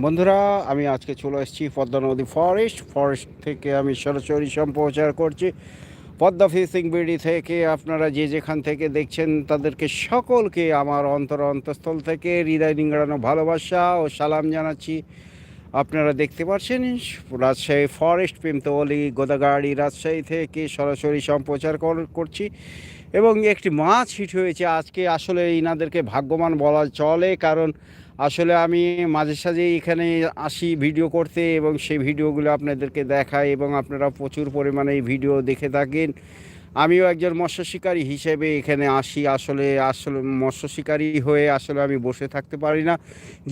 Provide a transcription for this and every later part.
বন্ধুরা, আমি আজকে চলে এসেছি পদ্মা নদী ফরেস্ট ফরেস্ট থেকে আমি সরাসরি সম্প্রচার করছি পদ্মা ফিশিং বিডি থেকে। আপনারা যে যেখান থেকে দেখছেন, তাদেরকে সকলকে আমার অন্তর অন্তঃস্থল থেকে হৃদয় নিংড়ানো ভালোবাসা ও সালাম জানাচ্ছি। আপনারা দেখতে পাচ্ছেন, রাজশাহী ফরেস্ট পিমতলি, গোদাগাড়ি, রাজশাহী থেকে সরাসরি সম্প্রচার কর- করছি এবং একটি মাছ হিট হয়েছে। আজকে আসলে ইনাদেরকে ভাগ্যবান বলা চলে, কারণ আসলে আমি মাঝে সাঝে এখানে আসি ভিডিও করতে এবং সেই ভিডিওগুলো আপনাদেরকে দেখাই এবং আপনারা প্রচুর পরিমাণে ভিডিও দেখে থাকেন। আমিও একজন মৎস্য শিকারী হিসেবে এখানে আসি। আসলে আসলে মৎস্য শিকারী হয়ে আসলে আমি বসে থাকতে পারি না।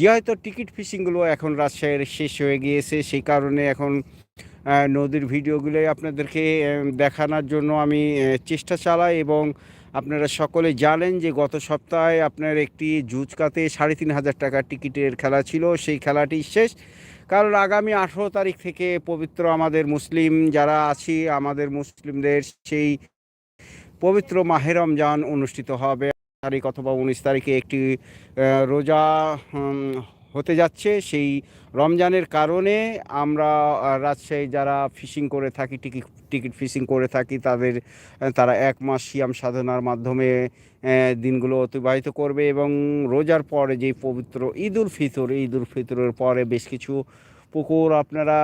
যেহেতু টিকিট ফিশিংগুলো এখন রাজশাহীর শেষ হয়ে গিয়েছে, সেই কারণে এখন নদীর ভিডিওগুলোই আপনাদেরকে দেখানোর জন্য আমি চেষ্টা চালাই এবং আপনারা সকলে জানেন যে গত সপ্তাহে আপনার একটি জুজকাতে সাড়ে তিন হাজার টাকার টিকিটের খেলা ছিল। সেই খেলাটি শেষ। কারণ আগামী আঠেরো তারিখ থেকে পবিত্র আমাদের মুসলিম যারা আছি, আমাদের মুসলিমদের সেই পবিত্র মাহে রমজান অনুষ্ঠিত হবে। তারিখ অথবা উনিশ তারিখে একটি রোজা হতে যাচ্ছে। সেই রমজানের কারণে আমরা রাজশাহী যারা ফিশিং করে থাকি টিকিট টিকিট ফিশিং করে থাকি, তাদের তারা এক মাস সিয়াম সাধনার মাধ্যমে দিনগুলো অতিবাহিত করবে এবং রোজার পরে যে পবিত্র ঈদুল ফিতর, ঈদুল ফিতরের পরে বেশ কিছু পুকুর, আপনারা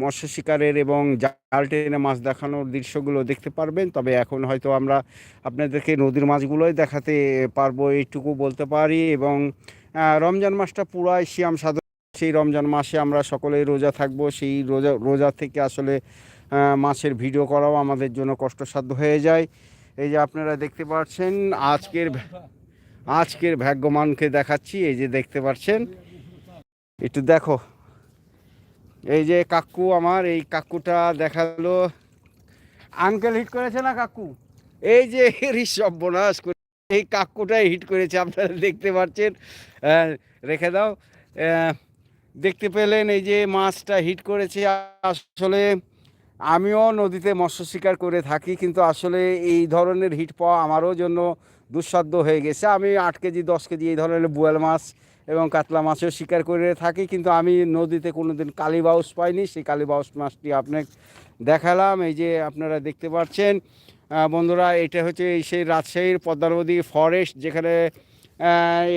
মৎস্য শিকারের এবং জাল টেনে মাছ দেখানোর দৃশ্যগুলো দেখতে পারবেন। তবে এখন হয়তো আমরা আপনাদেরকে নদীর মাছগুলোই দেখাতে পারব, এইটুকু বলতে পারি। এবং রমজান মাসটা পুরাই শিয়াম সাধন সেই রমজান মাসে আমরা সকলেই রোজা থাকব। সেই রোজা রোজা থেকে আসলে মাছের ভিডিও করাও আমাদের জন্য কষ্টসাধ্য হয়ে যায়। এই যে আপনারা দেখতে পাচ্ছেন, আজকের আজকের ভাগ্যমানকে দেখাচ্ছি। এই যে দেখতে পাচ্ছেন, একটু দেখো। এই যে কাকু আমার, এই কাকুটা দেখাল। আঙ্কেল হিট করেছে না কাকু? এই যে ঋষভ বোনাস এই কাকুটাই হিট করেছে, আপনারা দেখতে পাচ্ছেন। রেখে দাও। দেখতে পেলেন এই যে মাছটা হিট করেছে। আসলে আমিও নদীতে মৎস্য শিকার করে থাকি, কিন্তু আসলে এই ধরনের হিট পাওয়া আমারও জন্য দুঃসাধ্য হয়ে গেছে। আমি আট কেজি, দশ কেজি এই ধরনের বুয়াল মাছ এবং কাতলা মাছও শিকার করে থাকি, কিন্তু আমি নদীতে কোনোদিন কালীবাউস পাইনি। সেই কালীবাউস মাছটি আপনাকে দেখালাম, এই যে আপনারা দেখতে পাচ্ছেন। বন্ধুরা, এটা হচ্ছে সেই রাজশাহীর পদ্মা নদী ফরেস্ট যেখানে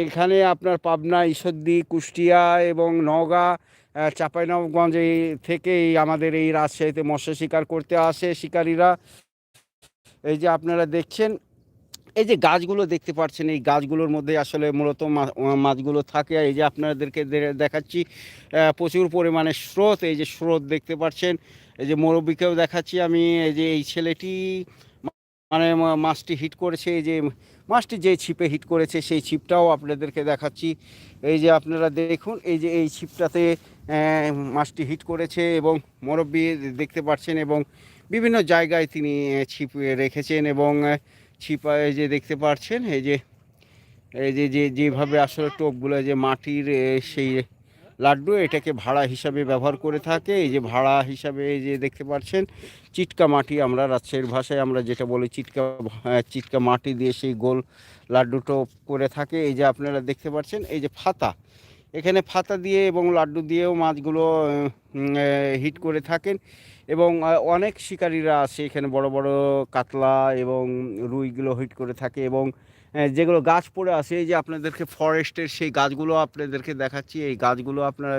এখানে আপনার পাবনা ঈশ্বরদী কুষ্টিয়া এবং নওগাঁ আহ, চাঁপাইনবাবগঞ্জ এই থেকে আমাদের এই রাজশাহীতে মৎস্য শিকার করতে আসে শিকারীরা। এই যে আপনারা দেখছেন এই যে গাছগুলো দেখতে পাচ্ছেন এই গাছগুলোর মধ্যে আসলে মূলত মাছগুলো থাকে। এই যে আপনাদেরকে দেখাচ্ছি প্রচুর পরিমাণে স্রোত। এই যে স্রোত দেখতে পাচ্ছেন এই যে মোরব্বীকেও দেখাচ্ছি আমি। এই যে এই ছেলেটি মানে মাছটি হিট করেছে। এই যে মাছটি যে ছিপে হিট করেছে, সেই ছিপটাও আপনাদেরকে দেখাচ্ছি। এই যে আপনারা দেখুন, এই যে এই ছিপটাতে মাছটি হিট করেছে এবং মুরব্বী দেখতে পাচ্ছেন এবং বিভিন্ন জায়গায় তিনি ছিপ রেখেছেন এবং ছিপ এই যে দেখতে পাচ্ছেন, এই যে এই যে যেভাবে আসলে টোপগুলো যে মাটির সেই লাড্ডু, এটাকে ভাড়া হিসাবে ব্যবহার করে থাকে। এই যে ভাড়া হিসাবে এই যে দেখতে পাচ্ছেন, চিটকা মাটি আমরা রাজশাহীর ভাষায় আমরা যেটা বলি চিটকা চিটকা মাটি দিয়ে সেই গোল লাড্ডু টোপ করে থাকে। এই যে আপনারা দেখতে পাচ্ছেন, এই যে ফাতা। এখানে ফাতা দিয়ে এবং লাড্ডু দিয়েও মাছগুলো হিট করে থাকেন। এবং অনেক শিকারীরা আছে এখানে বড় বড় কাতলা এবং রুইগুলো হিট করে থাকে এবং যেগুলো গাছ পড়ে আছে, এই যে আপনাদেরকে ফরেস্টের সেই গাছগুলো আপনাদেরকে দেখাচ্ছি। এই গাছগুলো আপনারা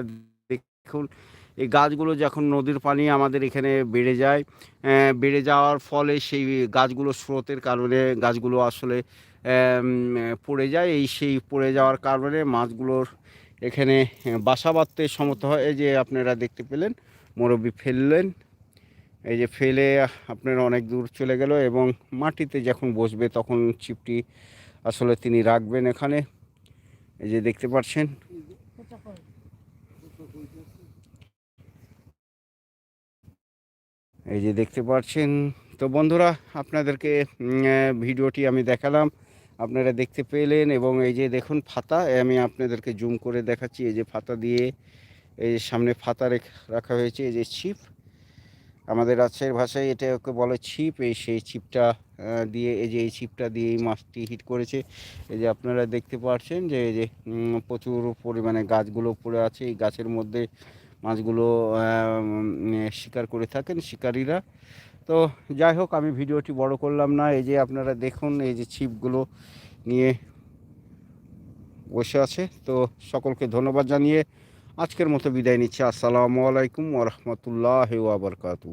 দেখুন, এই গাছগুলো যখন নদীর পানি আমাদের এখানে বেড়ে যায় বেড়ে যাওয়ার ফলে সেই গাছগুলো স্রোতের কারণে গাছগুলো আসলে পড়ে যায়। এই সেই পড়ে যাওয়ার কারণে মাছগুলোর এখানে বাসা বাঁধতে সমর্থ হয়। এই যে আপনারা দেখতে পেলেন, মুরব্বি ফেললেন। এই যে ফেলে আপনার অনেক দূর চলে গেল এবং মাটিতে যখন বসবে তখন চিপটি আসলে তিনি রাখবেন এখানে। এই যে দেখতে পাচ্ছেন। এই যে দেখতে পাচ্ছেন। তো বন্ধুরা, আপনাদেরকে ভিডিওটি আমি দেখালাম। আপনারা দেখতে পেলেন এবং এই যে দেখুন ফাতা আমি আপনাদেরকে জুম করে দেখাচ্ছি। এই যে ফাতা দিয়ে, এই যে সামনে ফাতা রেখ- রাখা হয়েছে। এই যে ছিপ। আমাদের রাজশাহীর ভাষায় এটা ওকে বলে ছিপ। এই সেই ছিপটা দিয়ে এই যে এই ছিপটা দিয়ে এই মাছটি হিট করেছে। এই যে আপনারা দেখতে পাচ্ছেন যে এই যে প্রচুর পরিমাণে গাছগুলো পড়ে আছে। এই গাছের মধ্যে মাছগুলো শিকার করে থাকেন শিকারীরা। তো যাই হোক, আমি ভিডিওটি বড় করলাম না। এই যে আপনারা দেখুন এই যে ছিপগুলো নিয়ে বসে আছে। তো সকলকে ধন্যবাদ জানিয়ে আজকের মতো বিদায় নিচ্ছি। আসসালামু আলাইকুম ওরহমতুল্লাহ ওয়াবারকাতু